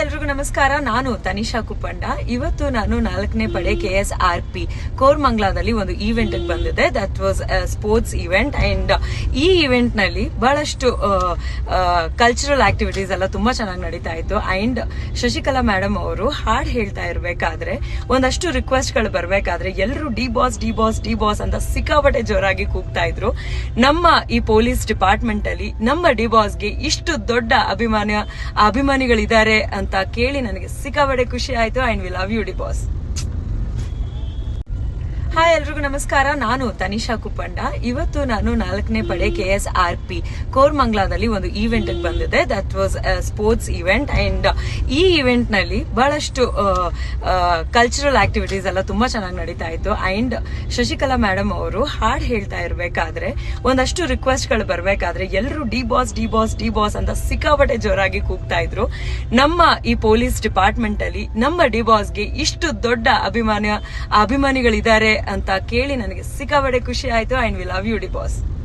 ಎಲ್ರಿಗೂ ನಮಸ್ಕಾರ. ನಾನು ತನಿಷಾ ಕುಪ್ಪಂಡ ಇವತ್ತು ನಾನು ನಾಲ್ಕನೇ ಪಡೆ ಕೆ ಎಸ್ ಆರ್ ಪಿ ಕೋರ್ಮಂಗ್ಲಾದಲ್ಲಿ ಒಂದು ಈವೆಂಟ್ ಬಂದಿದೆ. That was sports event and ಈ ಈವೆಂಟ್ನಲ್ಲಿ ಬಹಳಷ್ಟು ಕಲ್ಚರಲ್ ಆಕ್ಟಿವಿಟೀಸ್ ಎಲ್ಲ ತುಂಬಾ ಚೆನ್ನಾಗಿ ನಡೀತಾ ಇತ್ತು. ಅಂಡ್ ಶಶಿಕಲಾ ಮೇಡಮ್ ಅವರು ಹಾಡ್ ಹೇಳ್ತಾ ಇರಬೇಕಾದ್ರೆ, ಒಂದಷ್ಟು ರಿಕ್ವೆಸ್ಟ್ಗಳು ಬರಬೇಕಾದ್ರೆ ಎಲ್ಲರೂ D boss D boss D boss ಅಂತ ಸಿಕ್ಕಾಪಟ್ಟೆ ಜೋರಾಗಿ ಕೂಗ್ತಾ ಇದ್ರು. ನಮ್ಮ ಈ ಪೊಲೀಸ್ ಡಿಪಾರ್ಟ್ಮೆಂಟ್ ಅಲ್ಲಿ ನಮ್ಮ ಡಿ ಬಾಸ್ಗೆ ಇಷ್ಟು ದೊಡ್ಡ ಅಭಿಮಾನ, ಅಭಿಮಾನಿಗಳಿದ್ದಾರೆ ಅಂತ ಕೇಳಿ ನನಗೆ ಸಿಕ್ಕಾಬಡೆ ಖುಷಿ ಆಯ್ತು. And we love you D boss ಎಲ್ರಿಗೂ ನಮಸ್ಕಾರ. ನಾನು ತನಿಷಾ ಕುಪ್ಪಂಡ ಇವತ್ತು ನಾನು ನಾಲ್ಕನೇ ಪಡೆ ಕೆ ಎಸ್ ಆರ್ ಪಿ ಕೋರ್ಮಂಗ್ಲಾದಲ್ಲಿ ಒಂದು ಈವೆಂಟ್ ಬಂದಿದೆ. That was sports event and ಈ ಈವೆಂಟ್ನಲ್ಲಿ ಬಹಳಷ್ಟು ಕಲ್ಚರಲ್ ಆಕ್ಟಿವಿಟೀಸ್ ಎಲ್ಲ ತುಂಬಾ ಚೆನ್ನಾಗಿ ನಡೀತಾ ಇತ್ತು. ಅಂಡ್ ಶಶಿಕಲಾ ಮೇಡಮ್ ಅವರು ಹಾಡ್ ಹೇಳ್ತಾ ಇರಬೇಕಾದ್ರೆ, ಒಂದಷ್ಟು ರಿಕ್ವೆಸ್ಟ್ಗಳು ಬರಬೇಕಾದ್ರೆ ಎಲ್ಲರೂ D boss D boss D boss ಅಂತ ಸಿಕ್ಕಾಪಟ್ಟೆ ಜೋರಾಗಿ ಕೂಗ್ತಾ ಇದ್ರು. ನಮ್ಮ ಈ ಪೊಲೀಸ್ ಡಿಪಾರ್ಟ್ಮೆಂಟ್ ಅಲ್ಲಿ ನಮ್ಮ ಡಿ ಬಾಸ್ಗೆ ಇಷ್ಟು ದೊಡ್ಡ ಅಭಿಮಾನ, ಅಭಿಮಾನಿಗಳಿದ್ದಾರೆ ಅಂತ ಕೇಳಿ ನನಗೆ ಸಿಕ್ಕಾಬಡೆ ಖುಷಿ ಆಯ್ತು. And we love you D boss